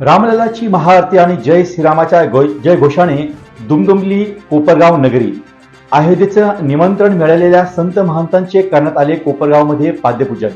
रामललाची महाआरती आणि जय श्रीरामाच्या जय घोषाने दुमदुमली कोपरगाव नगरी. अयोध्येचं निमंत्रण मिळालेल्या संत महंतांचे करण्यात आले कोपरगावमध्ये पाद्यपूजन.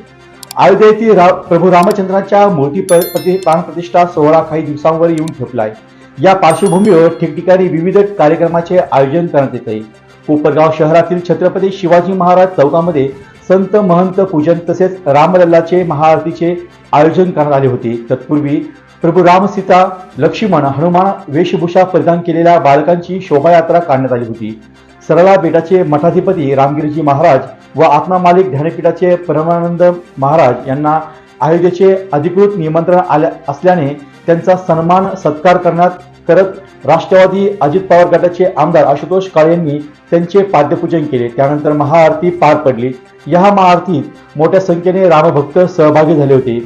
अयोध्येतील रा, प्रभू रामचंद्राच्या मूर्ती प्राणप्रतिष्ठा सोहळा काही दिवसांवर येऊन ठेपलाय. या पार्श्वभूमीवर ठिकठिकाणी विविध कार्यक्रमाचे आयोजन करण्यात येत आहे कोपरगाव शहरातील छत्रपती शिवाजी महाराज चौकामध्ये संत महंत पूजन तसेच रामलल्लाचे महाआरतीचे आयोजन करण्यात आले होते. तत्पूर्वी प्रभू राम सीता लक्ष्मण हनुमान वेशभूषा परिधान केलेल्या बालकांची शोभायात्रा काढण्यात आली होती. सरळा बेटाचे मठाधिपती रामगिरीजी महाराज व आत्मा मालिक ध्यानपीठाचे परमानंद महाराज यांना अयोध्येचे अधिकृत निमंत्रण आल्या असल्याने त्यांचा सन्मान सत्कार करण्यात करत राष्ट्रवादी अजित पवार गटाचे आमदार आशुतोष काळे यांनी त्यांचे पाद्यपूजन केले. त्यानंतर महाआरती पार पडली. या महाआरतीत मोठ्या संख्येने रामभक्त सहभागी झाले होते.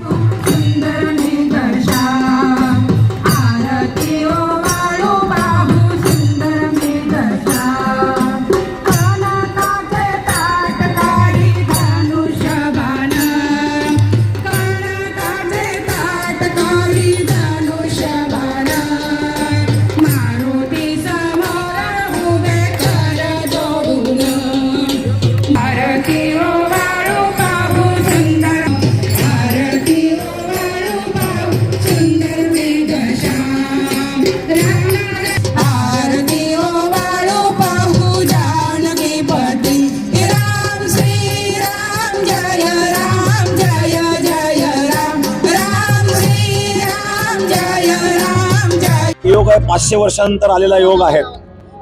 योग आहे पाचशे वर्षानंतर आलेला योग आहे.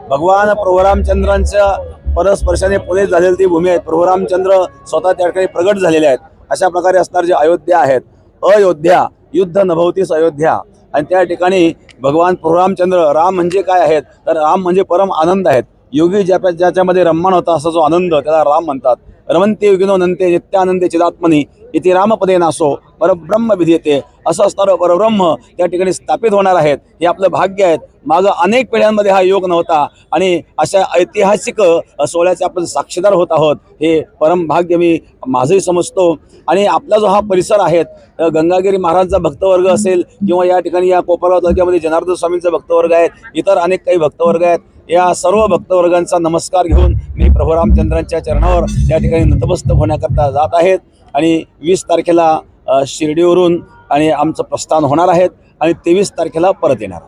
भगवान प्रभुरामचंद्रांच्या परस्पर्शाने पुणे झालेली ती भूमी आहे. प्रभुरामचंद्र स्वतः त्या ठिकाणी प्रगट झालेले आहेत. अशा प्रकारे असणार जे अयोध्या आहेत. अयोध्या युद्ध नभवतीस अयोध्या. आणि त्या ठिकाणी भगवान प्रभुरामचंद्र राम म्हणजे काय आहेत? तर राम म्हणजे परम आनंद आहेत. योगी ज्या ज्याच्यामध्ये रम्मान होता असा जो आनंद त्याला राम म्हणतात. रमंते योगिनो नंते नित्यानंदे चिदात्मनी इथे रामपदे नासो परब्रह्म विधीयते असं असणारं परब्रह्म त्या ठिकाणी स्थापित होणार आहेत. हे आपलं भाग्य आहेत. मागं अनेक पिढ्यांमध्ये हा योग नव्हता. आणि अशा ऐतिहासिक सोहळ्याचे आपण साक्षीदार होत आहोत. हे परम भाग्य मी माझंही समजतो. आणि आपला जो हा परिसर आहे गंगागिरी महाराजचा भक्तवर्ग असेल किंवा या ठिकाणी या कोपरगाव तालुक्यामध्ये जनार्दन स्वामींचा भक्तवर्ग आहेत इतर अनेक काही भक्तवर्ग आहेत या सर्व भक्तवर्गांचा नमस्कार घेऊन मी प्रभू रामचंद्रांच्या चरणावर या ठिकाणी नतमस्तक होण्याकरता जात आहेत. आणि वीस तारखेला शिर्डीवरून आणि आमचं प्रस्थान होणार आहेत आणि तेवीस तारखेला परत येणार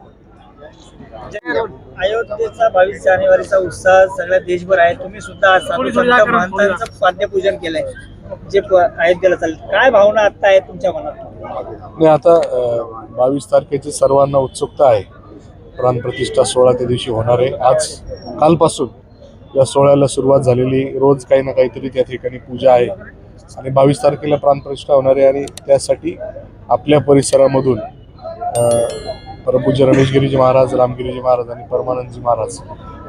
अयोध्येचा बावीस जानेवारीचा उत्साह सगळ्या देशभर आहे. तुम्ही सुद्धा पाद्यपूजन केलंय. जे अयोध्येला चालेल. काय भावना आता आहे तुमच्या मनात? आता बावीस तारखेची सर्वांना उत्सुकता आहे. प्राणप्रतिष्ठा सोहळा त्या दिवशी होणार आहे. आज कालपासून या सोहळ्याला सुरुवात झालेली रोज काही ना काहीतरी त्या ठिकाणी पूजा आहे. आणि बावीस तारखेला प्राणप्रतिष्ठा होणार आहे आणि त्यासाठी आपल्या परिसरामधून अ, परमपूज्य रणेशगिरीजी महाराज रामगिरीजी महाराज आणि परमानंदजी महाराज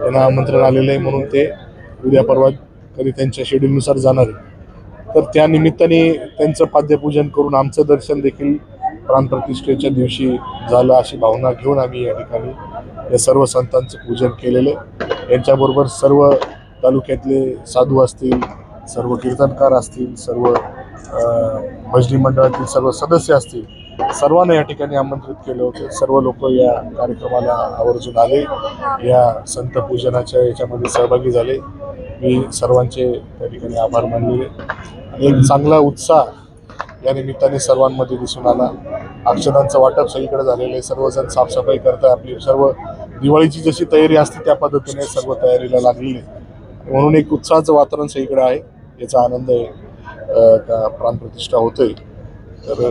यांना आमंत्रण आलेलं आहे म्हणून ते उद्या परवा कधी त्यांच्या शेड्यूलनुसार जाणार आहे. तर त्या निमित्ताने त्यांचं पाद्यपूजन करून आमचं दर्शन देखील प्राणप्रतिष्ठेच्या दिवशी झालं अशी भावना घेऊन आम्ही या ठिकाणी या सर्व संतांचं पूजन केलेलं आहे. यांच्याबरोबर सर्व तालुक्यातले साधू असतील सर्व कीर्तनकार असतील सर्व भजनी मंडळातील सर्व सदस्य असतील सर्वांना या ठिकाणी आमंत्रित केलं होतं. सर्व लोक या कार्यक्रमाला आवर्जून आले. या संत पूजनाच्या याच्यामध्ये सहभागी झाले. मी सर्वांचे त्या ठिकाणी आभार मानलेले एक चांगला उत्साह या निमित्ताने सर्वांमध्ये दिसून आला. अक्षरांचं वाटप सगळीकडे झालेलं आहे. सर्वजण साफसफाई करताय आपली सर्व दिवाळीची जशी तयारी असते त्या पद्धतीने सर्व तयारीला लागलेली आहे. म्हणून एक उत्साहाचं वातावरण सगळीकडे आहे. याचा आनंद आहे प्राण का प्राणप्रतिष्ठा होतोय. तर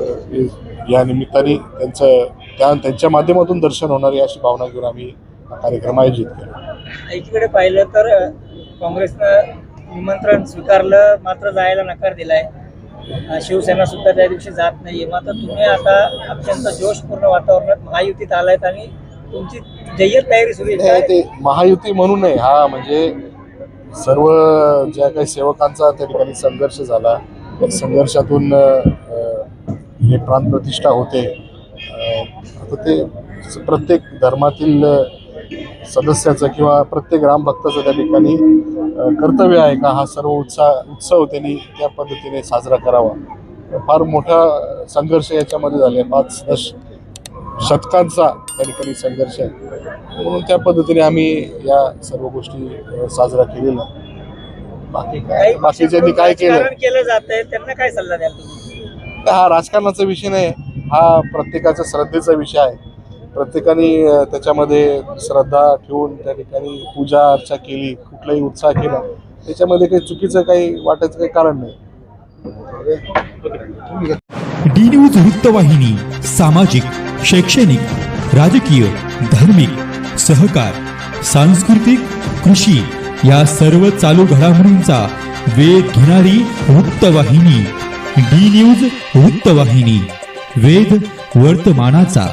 या निमित्ताने त्यांचं त्या त्यांच्या माध्यमातून दर्शन होणार अशी भावना घेऊन आम्ही हा कार्यक्रम आयोजित केला. एकीकडे पाहिलं तर काँग्रेसनं निमंत्रण स्वीकारलं मात्र जायला नकार दिलाय. शिवसेना सुद्धा त्या दिवशी जात नाहीये. मात्र तुम्ही आता अत्यंत जोशपूर्ण वातावरणात महायुतीत आलायत आणि तुमची जय्यत तयारी सुरू आहे. ते महायुती म्हणून नाही हा म्हणजे सर्व ज्या काही सेवकांचा त्या ठिकाणी संघर्ष झाला. त्या संघर्षातून हे हे प्राणप्रतिष्ठा होते. आता ते प्रत्येक धर्मातील सदस्याचं किंवा प्रत्येक रामभक्ताचं त्या ठिकाणी कर्तव्य आहे का हा सर्व उत्साह उत्सव त्यांनी त्या पद्धतीने साजरा करावा? फार मोठा संघर्ष याच्यामध्ये झाला. आहे पाच दश शतकांचा त्या ठिकाणी संघर्ष आहे. म्हणून त्या पद्धतीने आम्ही या सर्व गोष्टी साजरा केलेल्या. बाकी काय बाकीच्यांनी काय केलं? केलं जात आहे त्यांना काय सल्ला द्याल हा राजकारणाचा विषय नाही. हा प्रत्येकाचा श्रद्धेचा विषय आहे. प्रत्येकाने त्याच्यामध्ये श्रद्धा ठेवून त्या ठिकाणी पूजा अर्चा केली कुठलाही उत्साह केला त्याच्यामध्ये काही चुकीचं काही वाटायचं काही कारण नाही. डी न्यूज वृत्तवाहिनी सामाजिक शैक्षणिक राजकीय धार्मिक सहकार सांस्कृतिक कृषी या सर्व चालू घडामोडींचा वेध घेणारी वृत्तवाहिनी डी न्यूज वृत्तवाहिनी वेद वर्तमानाचा.